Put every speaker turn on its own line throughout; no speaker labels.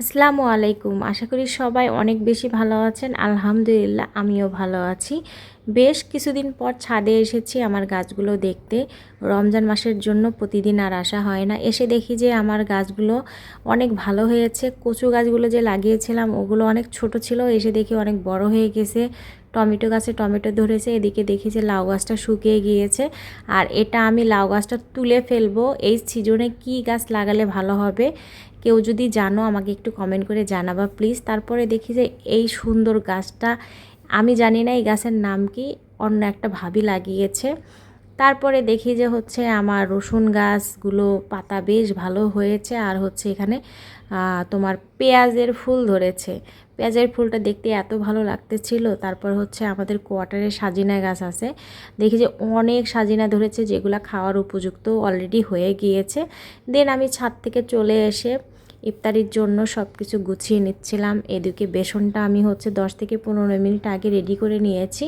আসসালামু আলাইকুম। আশা করি সবাই অনেক বেশি ভালো আছেন। আলহামদুলিল্লাহ, আমিও ভালো আছি। বেশ কিছুদিন পর ছাদে এসেছি আমার গাছগুলো দেখতে। রমজান মাসের জন্য প্রতিদিন আর আসা হয় না। এসে দেখি যে আমার গাছগুলো অনেক ভালো হয়েছে। কচু গাছগুলো যে লাগিয়েছিলাম, ওগুলো অনেক ছোট ছিল। এসে দেখি অনেক বড় হয়ে গেছে। টমেটো গাছে টমেটো ধরেছে। এদিকে দেখি যে লাউ গাছটা শুকিয়ে গিয়েছে। আর এটা আমি লাউ গাছটা তুলে ফেলব। এই সিজনে কি গাছ লাগালে ভালো হবে? কেউ যদি জানো, আমাকে একটু কমেন্ট করে জানাবা প্লিজ তারপরে দেখি যে এই সুন্দর গাছটা, আমি জানি না এই গাছের নাম কি, অন্য একটা ভাবি লাগিয়েছে। তারপরে দেখি যে হচ্ছে আমার রসুন গাছগুলো পাতা বেশ ভালো হয়েছে, আর হচ্ছে এখানে তোমার পেঁয়াজের ফুল ধরেছে। পেঁয়াজের ফুলটা দেখতে এত ভালো লাগতেছিল। তারপর হচ্ছে আমাদের কোয়ার্টারে সাজিনা গাছ আছে। দেখি যে অনেক সাজিনা ধরেছে, যেগুলো খাওয়ার উপযুক্ত অলরেডি হয়ে গিয়েছে। দেন আমি ছাদ থেকে চলে এসে ইফতারির জন্য সব কিছু গুছিয়ে নিচ্ছিলাম। এদিকে বেসনটা আমি হচ্ছে দশ থেকে পনেরো মিনিট আগে রেডি করে নিয়েছি।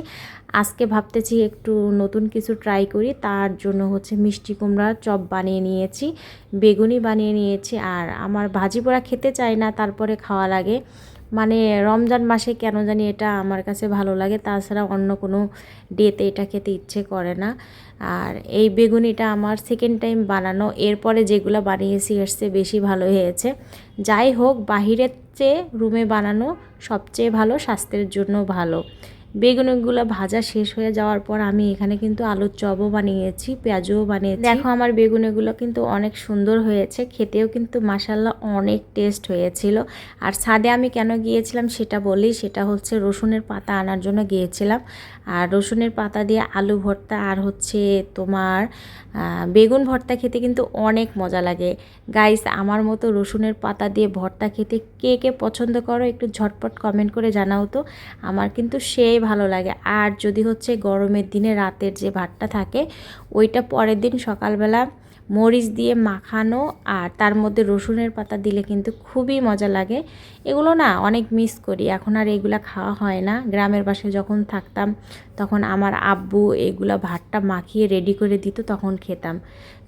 আজকে ভাবতেছি একটু নতুন কিছু ট্রাই করি। তার জন্য হচ্ছে মিষ্টি কুমড়া চপ বানিয়ে নিয়েছি, বেগুনি বানিয়ে নিয়েছি। আর আমার ভাজি পোড়া খেতে চাই না, তারপরে খাওয়া লাগে। মানে রমজান মাসে কেন জানি এটা আমার কাছে ভালো লাগে, তাছাড়া অন্য কোনো ডেতে এটা খেতে ইচ্ছে করে না। আর এই বেগুনিটা আমার সেকেন্ড টাইম বানানো, এরপরে যেগুলো বানিয়েছি এসছে বেশি ভালো হয়েছে। যাই হোক, বাহিরের চেয়ে রুমে বানানো সবচেয়ে ভালো, স্বাস্থ্যের জন্য ভালো। বেগুনগুলো ভাজা শেষ হয়ে যাওয়ার পর আমি এখানে কিন্তু আলুর চপও বানিয়েছি, পেঁয়াজও বানিয়েছি। দেখো আমার বেগুনগুলো কিন্তু অনেক সুন্দর হয়েছে, খেতেও কিন্তু মাসাল্লা অনেক টেস্ট হয়েছিল। আর ছাদে আমি কেন গিয়েছিলাম সেটা বলি, সেটা হচ্ছে রসুনের পাতা আনার জন্য গিয়েছিলাম। আর রসুনের পাতা দিয়ে আলু ভর্তা আর হচ্ছে তোমার বেগুন ভর্তা খেতে কিন্তু অনেক মজা লাগে। গাইস আমার মতো রসুনের পাতা দিয়ে ভর্তা খেতে কে কে পছন্দ করো একটু ঝটপট কমেন্ট করে জানাও তো। আমার কিন্তু সেই ভালো লাগে। আর যদি হচ্ছে গরমের দিনে রাতের যে ভাতটা থাকে, ওইটা পরের দিন সকালবেলা মরিচ দিয়ে মাখানো আর তার মধ্যে রসুনের পাতা দিলে কিন্তু খুবই মজা লাগে। এগুলো না অনেক মিস করি। এখন আর এগুলা খাওয়া হয় না। গ্রামের বাসায় যখন থাকতাম, তখন আমার আব্বু এগুলা ভাতটা মাখিয়ে রেডি করে দিত, তখন খেতাম।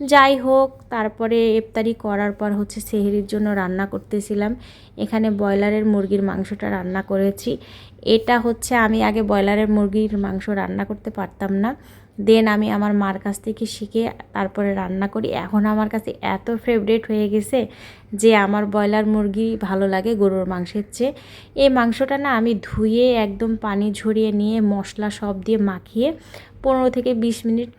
যাই হোক, তারপরে ইফতারি করার পর হচ্ছে সেহেরির জন্য রান্না করতেছিলাম। এখানে ব্রয়লারের মুরগির মাংসটা রান্না করেছি। এটা হচ্ছে আমি আগে ব্রয়লারের মুরগির মাংস রান্না করতে পারতাম না। দেন আমি আমার মার কাছ থেকে শিখে তারপরে রান্না করি। এখন আমার কাছে এত ফেভারেট হয়ে গেছে যে আমার ব্রয়লার মুরগি ভালো লাগে গরুর মাংসের চেয়ে। এই মাংসটা না আমি ধুয়ে একদম পানি ঝরিয়ে নিয়ে মশলা সব দিয়ে মাখিয়ে পনেরো থেকে বিশ মিনিট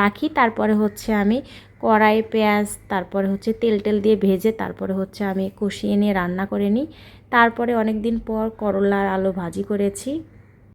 রাখি। তারপরে হচ্ছে আমি কড়াই, পেঁয়াজ, তারপরে হচ্ছে তেল টেল দিয়ে ভেজে তারপরে হচ্ছে আমি কষিয়ে নিয়ে রান্না করে নিই। তারপরে অনেক দিন পর করলার আলু ভাজি করেছি।